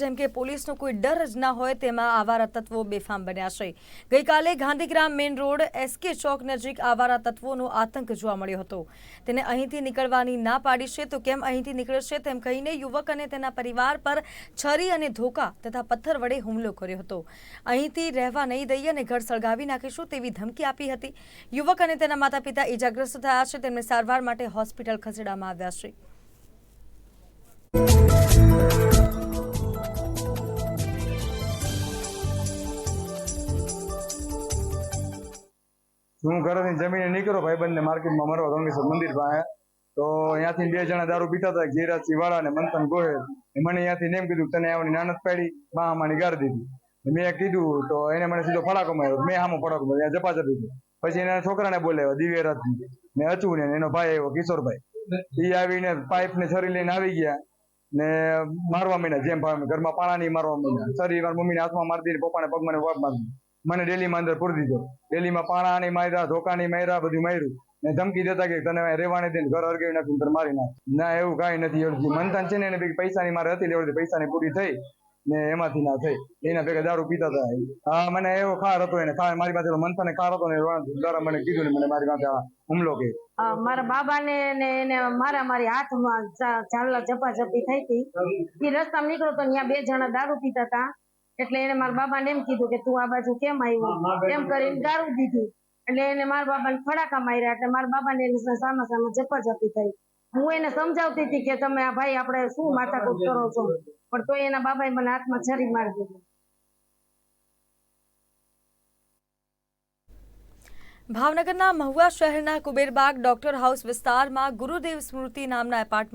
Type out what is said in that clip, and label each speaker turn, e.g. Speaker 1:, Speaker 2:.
Speaker 1: જેમ કે પોલીસનો કોઈ ડર જ ના હોય તેમાં આવારા તત્વો બેફામ બન્યા છે. ગઈકાલે ગાંધીગ્રામ મેઇન રોડ એસકે ચોક નજીક આવારા તત્વોનો આતંક જોવા મળ્યો હતો. તેને અહીંથી નીકળવાની ના પાડી છે તો કેમ અહીંથી નીકળશે તેમ કહીને યુવક અને તેના પરિવાર પર છરી અને ધોકા તથા પથ્થર વડે હુમલો કર્યો હતો. અહીંથી રહેવા નહીં દઈએ અને ઘર સળગાવી નાખીશું તેવી ધમકી આપી હતી. યુવક અને તેના માતા પિતા ઇજાગ્રસ્ત થયા છે. તેમને સારવાર માટે હોસ્પિટલ ખસેડવામાં આવ્યા છે.
Speaker 2: હું ઘરેથી જમીને નીકળ્યો ભાઈબંધને માર્કેટમાં મરવા ગંગેશ્વર મંદિર પાસે. તો અહીંયાથી બે જણા દારૂ પીતા હતા જીરાજી વાળા અને મંથન ગોહેલ મને અહીંયાથી નેમ કીધું, તને આવવાની નાનત પાડી મા અમારી ગાર દીધી. મેં કીધું, તો એને મને સીધો ફડાકો માર્યો. મેં સામો ફડાકો માર્યો જપાજપી પછી એના છોકરાને બોલાવ્યો દિવ્યરાજ ને અચુ ને એનો ભાઈ આવ્યો, કિશોરભાઈ. એ આવીને પાઇપ ને છરી લઈને આવી ગયા ને મારવા માંડ્યા, જેમ ઘરમાં પાણા નહીં મારવા માંડ્યા. છરી મારા મમ્મીને હાથમાં મારી દીધી પપ્પાને પગમાં વાપ મારી મને ડેલીમાં અંદર પૂરી દીધો. ડેલીમાં પાણા નહીં માર્યા ધોકા નહીં માર્યા બધું માર્યું. ને ધમકી દેતા કે તને રેવાને દઈને ઘર અરગાવી નાખીને તને મારી નાખ. ના, એવું કાંઈ નથી. એવું મંથન છે ને એને પૈસાની મારે હતી લેવડતી પૈસાની પૂરી થઈ ને એમાંથી ના થઈ. એના ભેગા દારૂ પીતા હતા. હા, મને એવો ખાર હતો એને. ખાર મારી પાસે મંથને ખાર હતો ને દ્વારા મને કીધું ને મને મારી પાસે હુમલો કે.
Speaker 3: મારા બાબાને ને એને મારા મારી હાથમાં ચાલલા ઝપાઝપી થઈ હતી. એ રસ્તામાં નીકળો તો ત્યાં બે જણા દારૂ પીતા હતા. એટલે એને મારા બાબાને એમ કીધું કે તું આ બાજુ કેમ આવ્યો? એમ કરીને દારૂ દીધું. એટલે એને મારા બાબાને ફડાકા માર્યા એટલે મારા બાબાને એની સામે સામે જપાજપી થઈ. હું એને સમજાવતી હતી કે તમે આ ભાઈ આપણે શું માથાકૂટ કરો છો? પણ તોય એના બાબાએ મને હાથમાં છરી મારી દીધી.
Speaker 1: ભાવનગરના મહુવા શહેરના કુબેરબાગ ડોક્ટર હાઉસ વિસ્તારમાં ગુરુદેવ સ્મૃતિ નામના એપાર્ટમેન્ટ